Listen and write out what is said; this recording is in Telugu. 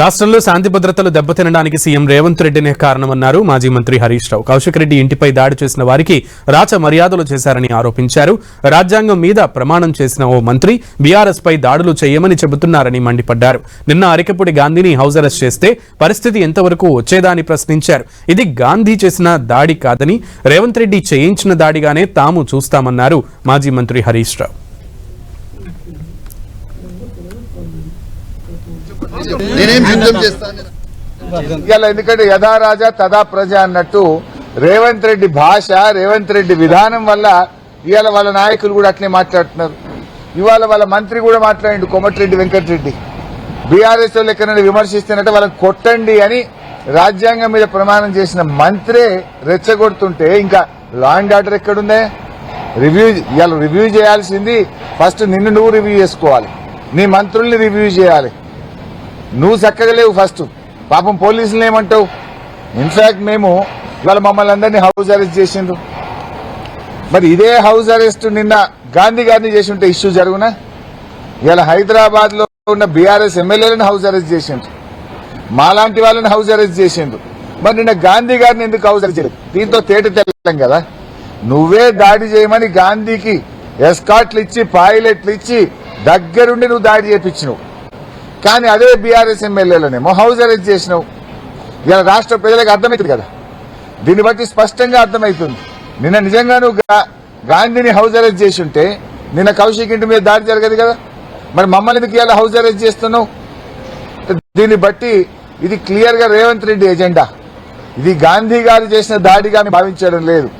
రాష్ట్రంలో శాంతి భద్రతలు దెబ్బతినడానికి సీఎం రేవంత్ రెడ్డినే కారణమన్నారు మాజీ మంత్రి హరీష్ రావు. కౌశిక్ రెడ్డి ఇంటిపై దాడి చేసిన వారికి రాచ మర్యాదలు చేశారని ఆరోపించారు. రాజ్యాంగం మీద ప్రమాణం చేసిన ఓ మంత్రి బీఆర్ఎస్ పై దాడులు చేయమని చెబుతున్నారని మండిపడ్డారు. నిన్న అరికపుడి గాంధీని హౌస్ అరెస్ట్ చేస్తే పరిస్థితి ఎంతవరకు వచ్చేదాని ప్రశ్నించారు. ఇది గాంధీ చేసిన దాడి కాదని రేవంత్ రెడ్డి చేయించిన దాడిగానే తాము చూస్తామన్నారు మాజీ మంత్రి హరీష్ రావు. నేనేం యుద్ధం చేస్తాను? ఇవాళ ఎందుకంటే యథా రాజా తదా ప్రజ అన్నట్టు రేవంత్ రెడ్డి భాష రేవంత్ రెడ్డి విధానం వల్ల ఇవాళ వాళ్ళ నాయకులు కూడా అట్లే మాట్లాడుతున్నారు. ఇవాళ వాళ్ళ మంత్రి కూడా మాట్లాడిండు కోమటిరెడ్డి వెంకటరెడ్డి. బీఆర్ఎస్ వాళ్ళు ఎక్కడైనా విమర్శిస్తున్నట్టు వాళ్ళని కొట్టండి అని రాజ్యాంగం మీద ప్రమాణం చేసిన మంత్రే రెచ్చగొడుతుంటే ఇంకా లా అండ్ ఆర్డర్ ఎక్కడుందే? రివ్యూ ఇవాళ రివ్యూ చేయాల్సింది ఫస్ట్ నిన్ను నువ్వు రివ్యూ చేసుకోవాలి. నీ మంత్రుల్ని రివ్యూ చేయాలి. నువ్వు చక్కగా లేవు ఫస్ట్ పాపం పోలీసులు ఏమంటావు? ఇన్ఫాక్ట్ మేము ఇవాళ మమ్మల్ని అందరినీ హౌస్ అరెస్ట్ చేసిండ్రు. మరి ఇదే హౌస్ అరెస్ట్ నిన్న గాంధీ గారిని చేసి ఉంటే ఇష్యూ జరుగునా? ఇవాళ హైదరాబాద్లో ఉన్న బీఆర్ఎస్ ఎమ్మెల్యేలను హౌస్ అరెస్ట్ చేసిండ్రు. మాలాంటి వాళ్ళని హౌస్ అరెస్ట్ చేసిండ్రు. మరి నిన్న గాంధీ గారిని ఎందుకు హౌస్ అరెస్ట్ చేయలేదు? దీంతో తేట తెల్లం కదా. నువ్వే దాడి చేయమని గాంధీకి ఎస్కాట్లు ఇచ్చి పైలట్లు ఇచ్చి దగ్గరుండి నువ్వు దాడి చేపించినావు. కానీ అదే బీఆర్ఎస్ ఎమ్మెల్యేలనేమో హౌస్ అరెస్ట్ చేసినావు. ఇలా రాష్ట్ర ప్రజలకు అర్థమవుతుంది కదా. దీన్ని బట్టి స్పష్టంగా అర్థమవుతుంది నిన్న నిజంగా నువ్వు గా- గాంధీని హౌస్ అరెస్ట్ చేసి ఉంటే నిన్న కౌశిక్ ఇంటి మీద దాడి జరగదు కదా. మరి మమ్మల్ని ఎందుకు ఇలా హౌస్ అరెస్ట్ చేస్తున్నావు? దీన్ని బట్టి ఇది క్లియర్గా రేవంత్ రెడ్డి ఎజెండా. ఇది గాంధీ గారు చేసిన దాడిగా భావించడం లేదు.